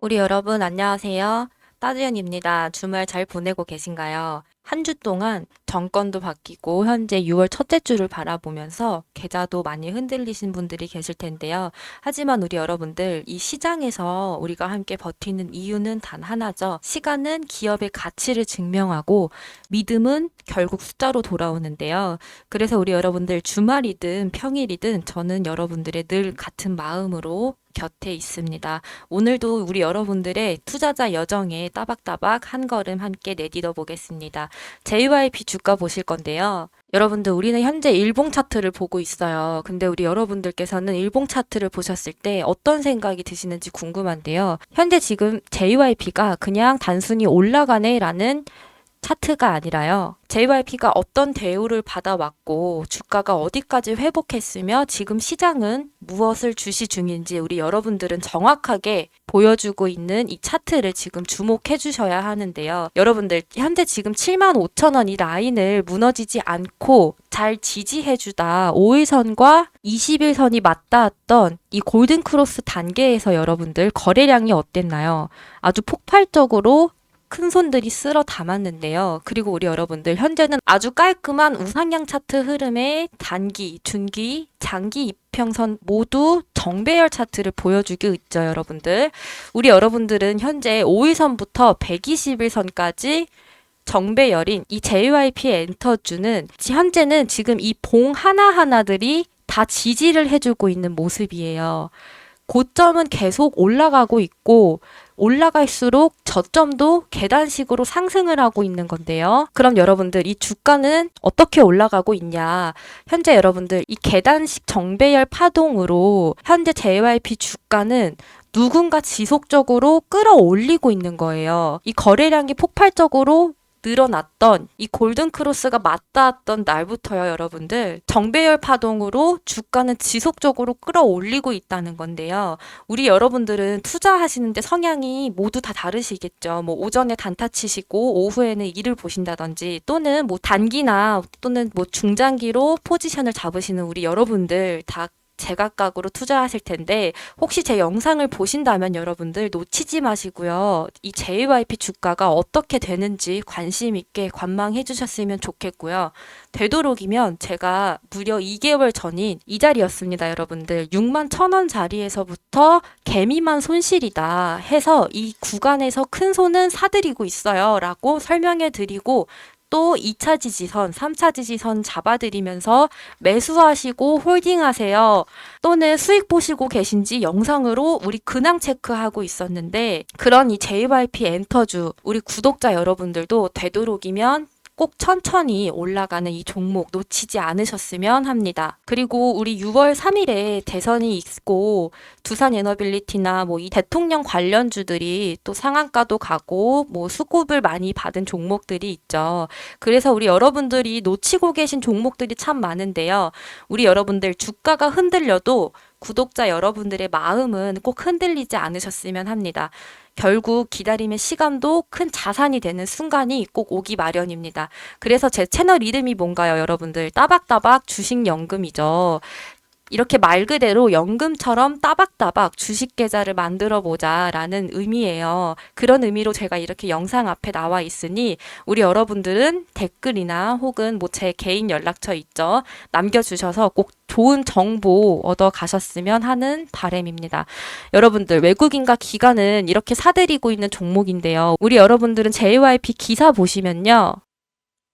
우리 여러분 안녕하세요. 따지연입니다. 주말 잘 보내고 계신가요? 한 주 동안 정권도 바뀌고 현재 6월 첫째 주를 바라보면서 계좌도 많이 흔들리신 분들이 계실 텐데요. 하지만 우리 여러분들 이 시장에서 우리가 함께 버티는 이유는 단 하나죠. 시간은 기업의 가치를 증명하고 믿음은 결국 숫자로 돌아오는데요. 그래서 우리 여러분들 주말이든 평일이든 저는 여러분들의 늘 같은 마음으로 곁에 있습니다. 오늘도 우리 여러분들의 투자자 여정에 따박따박 한 걸음 함께 내딛어 보겠습니다. JYP 주가 보실 건데요. 여러분들 우리는 현재 일봉 차트를 보고 있어요. 근데 우리 여러분들께서는 일봉 차트를 보셨을 때 어떤 생각이 드시는지 궁금한데요. 현재 지금 JYP가 그냥 단순히 올라가네라는 차트가 아니라요. JYP가 어떤 대우를 받아왔고 주가가 어디까지 회복했으며 지금 시장은 무엇을 주시 중인지 우리 여러분들은 정확하게 보여주고 있는 이 차트를 지금 주목해 주셔야 하는데요. 여러분들 현재 지금 7만 5천 원 이 라인을 무너지지 않고 잘 지지해 주다 5일선과 21선이 맞닿았던 이 골든 크로스 단계에서 여러분들 거래량이 어땠나요? 아주 폭발적으로 큰 손들이 쓸어 담았는데요. 그리고 우리 여러분들 현재는 아주 깔끔한 우상향 차트 흐름의 단기, 중기, 장기 이평선 모두 정배열 차트를 보여주고 있죠, 여러분들. 우리 여러분들은 현재 5일선부터 121선까지 정배열인 이 JYP 엔터주는 현재는 지금 이 봉 하나하나들이 다 지지를 해주고 있는 모습이에요. 고점은 계속 올라가고 있고 올라갈수록 저점도 계단식으로 상승을 하고 있는 건데요. 그럼 여러분들 이 주가는 어떻게 올라가고 있냐? 현재 여러분들 이 계단식 정배열 파동으로 현재 JYP 주가는 누군가 지속적으로 끌어올리고 있는 거예요. 이 거래량이 폭발적으로 늘어났던 이 골든 크로스가 맞닿았던 날부터요, 여러분들. 정배열 파동으로 주가는 지속적으로 끌어올리고 있다는 건데요. 우리 여러분들은 투자하시는데 성향이 모두 다 다르시겠죠. 뭐 오전에 단타 치시고 오후에는 일을 보신다든지 또는 뭐 단기나 또는 뭐 중장기로 포지션을 잡으시는 우리 여러분들 다 제각각으로 투자하실 텐데 혹시 제 영상을 보신다면 여러분들 놓치지 마시고요. 이 JYP 주가가 어떻게 되는지 관심 있게 관망해 주셨으면 좋겠고요. 되도록이면 제가 무려 2개월 전인 이 자리였습니다, 여러분들. 6만 천원 자리에서부터 개미만 손실이다 해서 이 구간에서 큰 손은 사들이고 있어요. 라고 설명해 드리고 또 2차 지지선, 3차 지지선 잡아드리면서 매수하시고 홀딩하세요. 또는 수익 보시고 계신지 영상으로 우리 근황 체크하고 있었는데 그런 이 JYP 엔터주 우리 구독자 여러분들도 되도록이면 꼭 천천히 올라가는 이 종목 놓치지 않으셨으면 합니다. 그리고 우리 6월 3일에 대선이 있고 두산 에너빌리티나 뭐 이 대통령 관련주들이 또 상한가도 가고 뭐 수급을 많이 받은 종목들이 있죠. 그래서 우리 여러분들이 놓치고 계신 종목들이 참 많은데요. 우리 여러분들 주가가 흔들려도 구독자 여러분들의 마음은 꼭 흔들리지 않으셨으면 합니다. 결국 기다림의 시간도 큰 자산이 되는 순간이 꼭 오기 마련입니다. 그래서 제 채널 이름이 뭔가요, 여러분들? 따박따박 주식연금이죠. 이렇게 말 그대로 연금처럼 따박따박 주식 계좌를 만들어 보자라는 의미예요. 그런 의미로 제가 이렇게 영상 앞에 나와 있으니 우리 여러분들은 댓글이나 혹은 뭐 제 개인 연락처 있죠. 남겨 주셔서 꼭 좋은 정보 얻어 가셨으면 하는 바램입니다. 여러분들 외국인과 기관은 이렇게 사들이고 있는 종목인데요. 우리 여러분들은 JYP 기사 보시면요.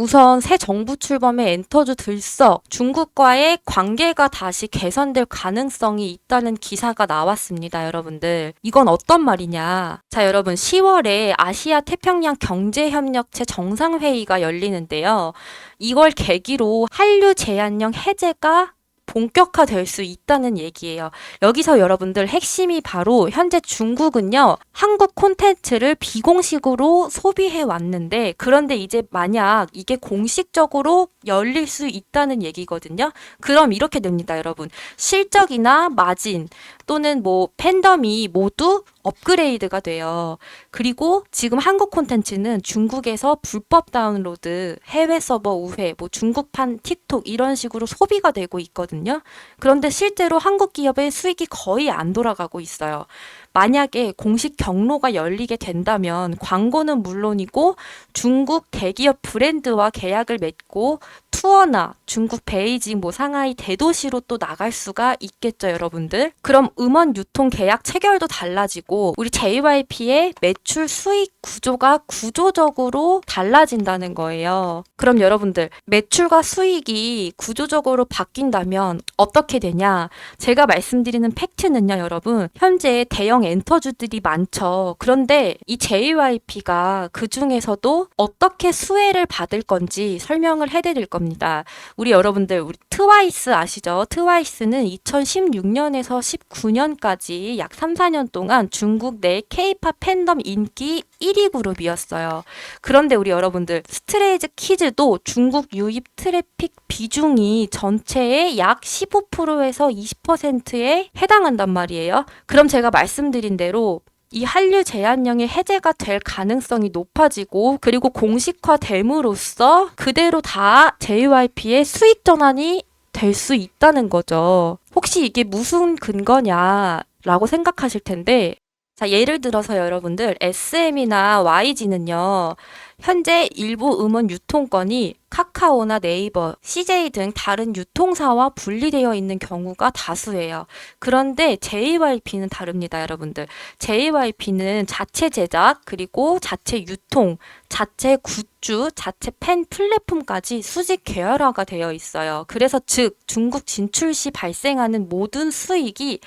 우선 새 정부 출범에 엔터주 들썩 중국과의 관계가 다시 개선될 가능성이 있다는 기사가 나왔습니다, 여러분들. 이건 어떤 말이냐? 자, 여러분 10월에 아시아 태평양 경제협력체 정상회의가 열리는데요. 이걸 계기로 한류 제한령 해제가 본격화될 수 있다는 얘기예요. 여기서 여러분들 핵심이 바로 현재 중국은요, 한국 콘텐츠를 비공식으로 소비해 왔는데, 그런데 이제 만약 이게 공식적으로 열릴 수 있다는 얘기거든요. 그럼 이렇게 됩니다, 여러분. 실적이나 마진 또는 뭐 팬덤이 모두 업그레이드가 돼요. 그리고 지금 한국 콘텐츠는 중국에서 불법 다운로드, 해외 서버 우회, 뭐 중국판 틱톡 이런 식으로 소비가 되고 있거든요. 그런데 실제로 한국 기업의 수익이 거의 안 돌아가고 있어요. 만약에 공식 경로가 열리게 된다면 광고는 물론이고 중국 대기업 브랜드와 계약을 맺고 투어나 중국 베이징, 뭐 상하이 대도시로 또 나갈 수가 있겠죠, 여러분들. 그럼 음원 유통 계약 체결도 달라지고 우리 JYP의 매출 수익 구조가 구조적으로 달라진다는 거예요. 그럼 여러분들 매출과 수익이 구조적으로 바뀐다면 어떻게 되냐? 제가 말씀드리는 팩트는요, 여러분. 현재 대형 엔터주들이 많죠. 그런데 이 JYP가 그 중에서도 어떻게 수혜를 받을 건지 설명을 해드릴 겁니다. 우리 여러분들, 우리 트와이스 아시죠? 트와이스는 2016년에서 19년까지 약 3, 4년 동안 중국 내 K-팝 팬덤 인기 1위 그룹이었어요. 그런데 우리 여러분들, 스트레이즈 키즈도 중국 유입 트래픽 비중이 전체의 약 15%에서 20%에 해당한단 말이에요. 그럼 제가 말씀드린 대로 이 한류 제한령이 해제가 될 가능성이 높아지고 그리고 공식화됨으로써 그대로 다 JYP의 수익 전환이 될 수 있다는 거죠. 혹시 이게 무슨 근거냐라고 생각하실 텐데 자, 예를 들어서 여러분들 SM이나 YG는요. 현재 일부 음원 유통권이 카카오나 네이버, CJ 등 다른 유통사와 분리되어 있는 경우가 다수예요. 그런데 JYP는 다릅니다, 여러분들. JYP는 자체 제작, 그리고 자체 유통, 자체 굿즈, 자체 팬 플랫폼까지 수직 계열화가 되어 있어요. 그래서 즉, 중국 진출 시 발생하는 모든 수익이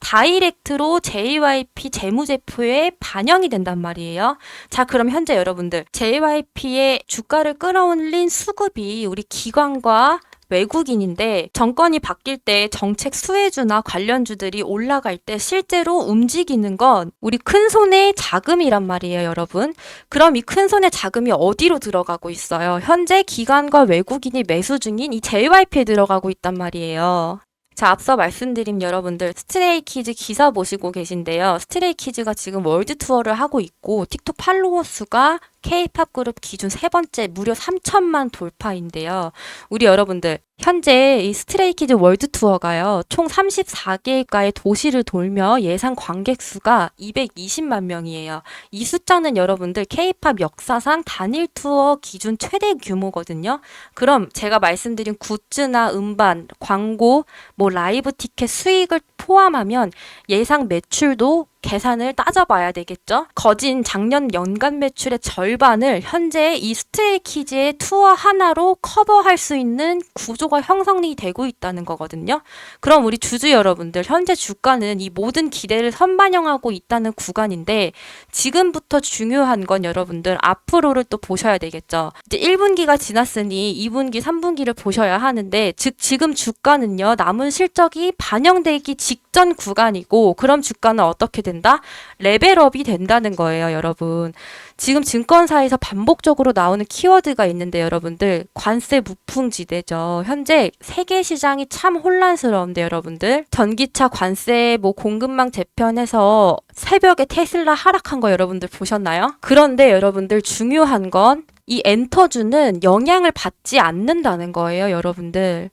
다이렉트로 JYP 재무제표에 반영이 된단 말이에요. 자, 그럼 현재 여러분들 JYP의 주가를 끌어올린 수급이 우리 기관과 외국인인데 정권이 바뀔 때 정책 수혜주나 관련주들이 올라갈 때 실제로 움직이는 건 우리 큰 손의 자금이란 말이에요, 여러분. 그럼 이 큰 손의 자금이 어디로 들어가고 있어요? 현재 기관과 외국인이 매수 중인 이 JYP에 들어가고 있단 말이에요. 자, 앞서 말씀드린 여러분들 스트레이키즈 기사 보시고 계신데요. 스트레이키즈가 지금 월드 투어를 하고 있고 틱톡 팔로워 수가 K-팝 그룹 기준 세 번째 무려 3천만 돌파인데요. 우리 여러분들 현재 이 스트레이키즈 월드 투어가요. 총 34개국가의 도시를 돌며 예상 관객 수가 220만 명이에요. 이 숫자는 여러분들 K-팝 역사상 단일 투어 기준 최대 규모거든요. 그럼 제가 말씀드린 굿즈나 음반, 광고, 뭐 라이브 티켓 수익을 포함하면 예상 매출도 계산을 따져봐야 되겠죠. 거진 작년 연간 매출의 절반을 현재 이 스트레이키즈의 투어 하나로 커버할 수 있는 구조가 형성이 되고 있다는 거거든요. 그럼 우리 주주 여러분들 현재 주가는 이 모든 기대를 선반영하고 있다는 구간인데 지금부터 중요한 건 여러분들 앞으로를 또 보셔야 되겠죠. 이제 1분기가 지났으니 2분기, 3분기를 보셔야 하는데 즉 지금 주가는요. 남은 실적이 반영되기 직전 구간이고 그럼 주가는 어떻게 된다? 레벨업이 된다는 거예요, 여러분. 지금 증권사에서 반복적으로 나오는 키워드가 있는데 여러분들 관세 무풍지대죠. 현재 세계 시장이 참 혼란스러운데 여러분들 전기차 관세 뭐 공급망 재편해서 새벽에 테슬라 하락한 거 여러분들 보셨나요? 그런데 여러분들 중요한 건 이 엔터주는 영향을 받지 않는다는 거예요, 여러분들.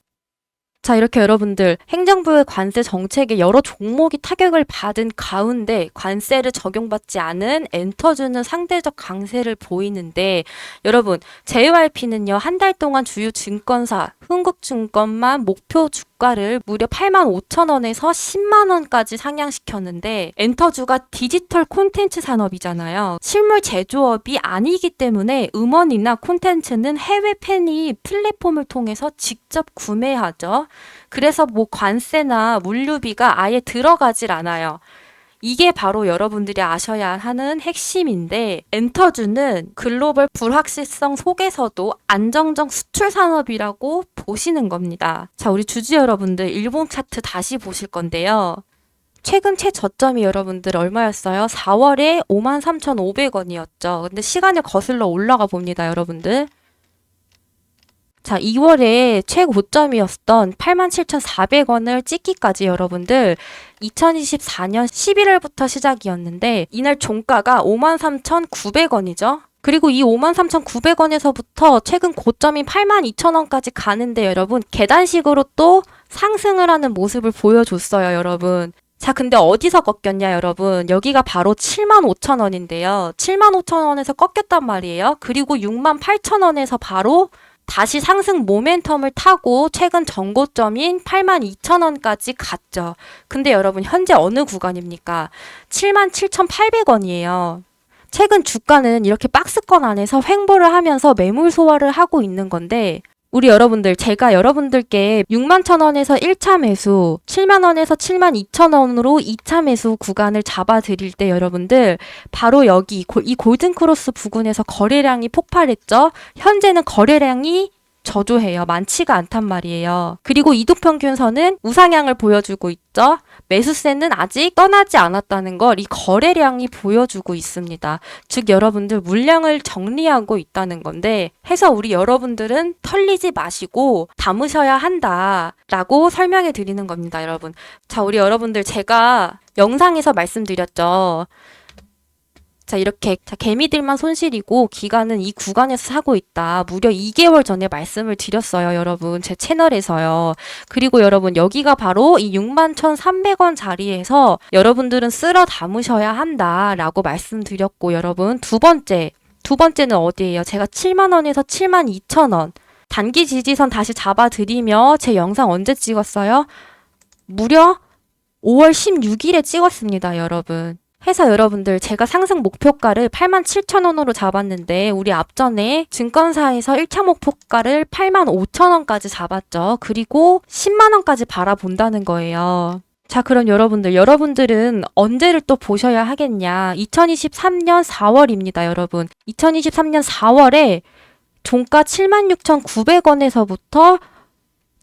자, 이렇게 여러분들 행정부의 관세 정책에 여러 종목이 타격을 받은 가운데 관세를 적용받지 않은 엔터주는 상대적 강세를 보이는데 여러분 JYP는요 한 달 동안 주요 증권사 흥국증권만 목표 주가를 무려 8만 5천 원에서 10만 원까지 상향시켰는데 엔터주가 디지털 콘텐츠 산업이잖아요. 실물 제조업이 아니기 때문에 음원이나 콘텐츠는 해외 팬이 플랫폼을 통해서 직접 구매하죠. 그래서 뭐 관세나 물류비가 아예 들어가질 않아요. 이게 바로 여러분들이 아셔야 하는 핵심인데 엔터주는 글로벌 불확실성 속에서도 안정적 수출 산업이라고 보시는 겁니다. 자, 우리 주주 여러분들 일본 차트 다시 보실 건데요. 최근 최저점이 여러분들 얼마였어요? 4월에 53,500원이었죠. 근데 시간을 거슬러 올라가 봅니다, 여러분들. 자, 2월에 최고점이었던 87,400원을 찍기까지 여러분들 2024년 11월부터 시작이었는데 이날 종가가 53,900원이죠. 그리고 이 53,900원에서부터 최근 고점인 82,000원까지 가는데 여러분 계단식으로 또 상승을 하는 모습을 보여줬어요, 여러분. 자, 근데 어디서 꺾였냐, 여러분? 여기가 바로 7만 5천 원인데요. 7만 5천 원에서 꺾였단 말이에요. 그리고 6만 8천 원에서 바로 다시 상승 모멘텀을 타고 최근 전고점인 8만 2천 원까지 갔죠. 근데 여러분, 현재 어느 구간입니까? 7만 7,800원이에요. 최근 주가는 이렇게 박스권 안에서 횡보를 하면서 매물 소화를 하고 있는 건데, 우리 여러분들, 제가 여러분들께 6만 천 원에서 1차 매수, 7만 원에서 7만 2천 원으로 2차 매수 구간을 잡아 드릴 때 여러분들, 바로 여기, 고- 이 골든 크로스 부근에서 거래량이 폭발했죠? 현재는 거래량이 저조해요. 많지가 않단 말이에요. 그리고 이동평균선은 우상향을 보여주고 있죠? 매수세는 아직 떠나지 않았다는 걸 이 거래량이 보여주고 있습니다. 즉 여러분들 물량을 정리하고 있다는 건데 해서 우리 여러분들은 털리지 마시고 담으셔야 한다라고 설명해 드리는 겁니다, 여러분. 자, 우리 여러분들 제가 영상에서 말씀드렸죠. 자, 이렇게 자, 개미들만 손실이고 기간은 이 구간에서 사고 있다. 무려 2개월 전에 말씀을 드렸어요, 여러분. 제 채널에서요. 그리고 여러분 여기가 바로 이 61,300원 자리에서 여러분들은 쓸어 담으셔야 한다라고 말씀드렸고 여러분 두 번째 두 번째는 어디예요? 제가 7만 원에서 7만 2천 원 단기 지지선 다시 잡아드리며 제 영상 언제 찍었어요? 무려 5월 16일에 찍었습니다, 여러분. 해서 여러분들 제가 상승 목표가를 8만 7천 원으로 잡았는데 우리 앞전에 증권사에서 1차 목표가를 8만 5천 원까지 잡았죠. 그리고 10만 원까지 바라본다는 거예요. 자, 그럼 여러분들, 여러분들은 언제를 또 보셔야 하겠냐? 2023년 4월입니다, 여러분. 2023년 4월에 종가 76,900원에서부터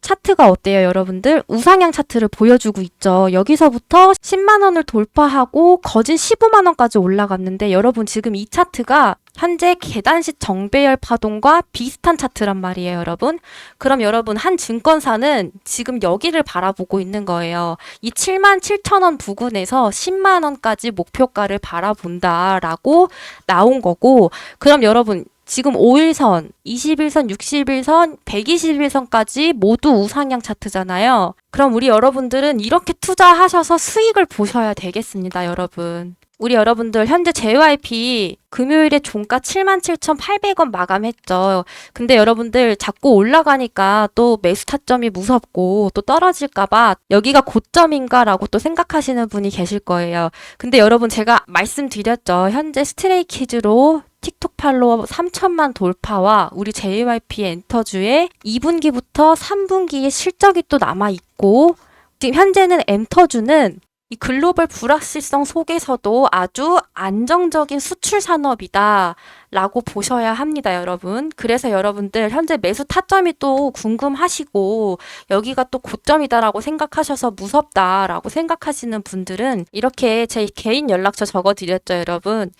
차트가 어때요, 여러분들? 우상향 차트를 보여주고 있죠. 여기서부터 10만 원을 돌파하고 거진 15만 원까지 올라갔는데 여러분 지금 이 차트가 현재 계단식 정배열 파동과 비슷한 차트란 말이에요, 여러분. 그럼 여러분 한 증권사는 지금 여기를 바라보고 있는 거예요. 이 7만 7천 원 부근에서 10만 원까지 목표가를 바라본다라고 나온 거고 그럼 여러분 지금 5일선, 21선, 61선, 121선까지 모두 우상향 차트잖아요. 그럼 우리 여러분들은 이렇게 투자하셔서 수익을 보셔야 되겠습니다, 여러분. 우리 여러분들 현재 JYP 금요일에 종가 77,800원 마감했죠. 근데 여러분들 자꾸 올라가니까 또 매수 타점이 무섭고 또 떨어질까봐 여기가 고점인가라고 또 생각하시는 분이 계실 거예요. 근데 여러분 제가 말씀드렸죠. 현재 스트레이키즈로 틱톡 팔로워 3천만 돌파와 우리 JYP 엔터주의 2분기부터 3분기의 실적이 또 남아 있고 지금 현재는 엔터주는 이 글로벌 불확실성 속에서도 아주 안정적인 수출 산업이다. 라고 보셔야 합니다, 여러분. 그래서 여러분들 현재 매수 타점이 또 궁금하시고 여기가 또 고점이다라고 생각하셔서 무섭다라고 생각하시는 분들은 이렇게 제 개인 연락처 적어 드렸죠, 여러분.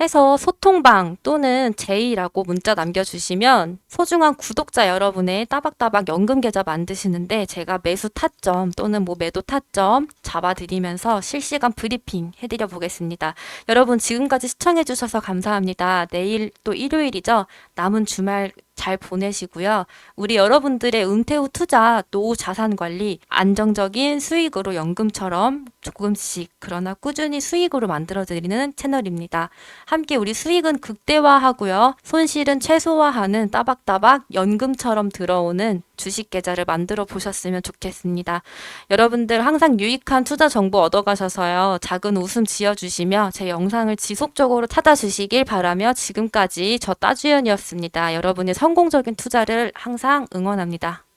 해서 소통방 또는 제이라고 문자 남겨주시면 소중한 구독자 여러분의 따박따박 연금 계좌 만드시는데 제가 매수 타점 또는 뭐 매도 타점 잡아드리면서 실시간 브리핑 해드려 보겠습니다. 여러분 지금까지 시청해주셔서 감사합니다. 내일 또 일요일이죠. 남은 주말 잘 보내시고요. 우리 여러분들의 은퇴 후 투자, 노후 자산 관리, 안정적인 수익으로 연금처럼 조금씩 그러나 꾸준히 수익으로 만들어드리는 채널입니다. 함께 우리 수익은 극대화하고요. 손실은 최소화하는 따박따박 연금처럼 들어오는 주식 계좌를 만들어 보셨으면 좋겠습니다. 여러분들 항상 유익한 투자 정보 얻어가셔서요. 작은 웃음 지어주시며 제 영상을 지속적으로 찾아주시길 바라며 지금까지 저 따주연이었습니다. 여러분의 성공적인 투자를 항상 응원합니다.